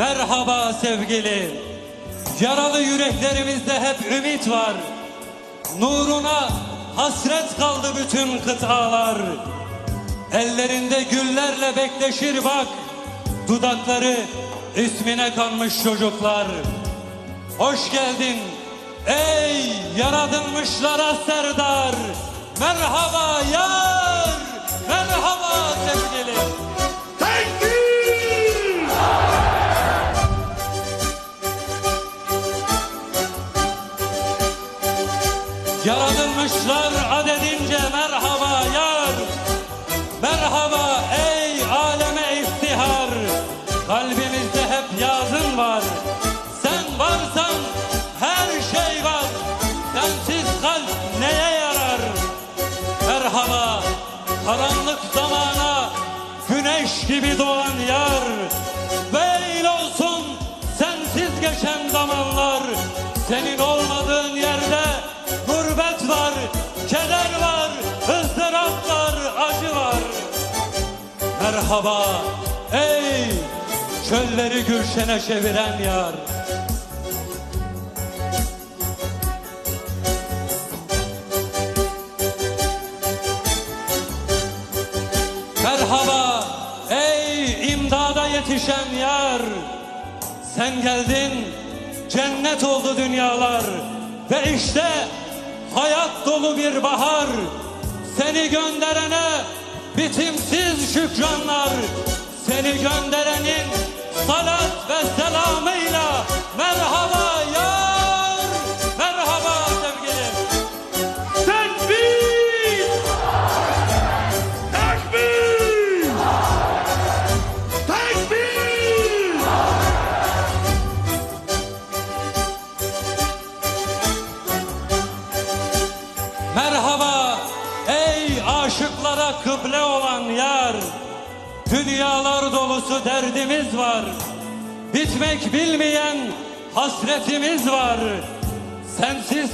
Merhaba sevgili. Yaralı yüreklerimizde hep ümit var. Nuruna hasret kaldı bütün kıtalar. Ellerinde güllerle bekleşir bak. Dudakları ismine kanmış çocuklar. Hoş geldin ey yaratılmışlara serdar. Merhaba yar. Merhaba Yaratılmışlar adedince merhaba yar. Merhaba ey aleme iftihar. Kalbimizde hep yazın var. Sen varsan her şey var. Sensiz kalp neye yarar? Merhaba karanlık zamana güneş gibi doğan yar. Veil olsun sensiz geçen zamanlar. Merhaba ey çölleri gülşene çeviren yar. Merhaba ey imdada yetişen yar. Sen geldin cennet oldu dünyalar ve işte hayat dolu bir bahar. Seni gönderene bitimsiz şükranlar. Seni gönderenin salat ve selamıyla merhaba yar. Merhaba sevgilim. Tekbir! Tekbir! Tekbir! Merhaba aşıklara kıble olan yar. Dünyalar dolusu derdimiz var. Bitmek bilmeyen hasretimiz var. Sensiz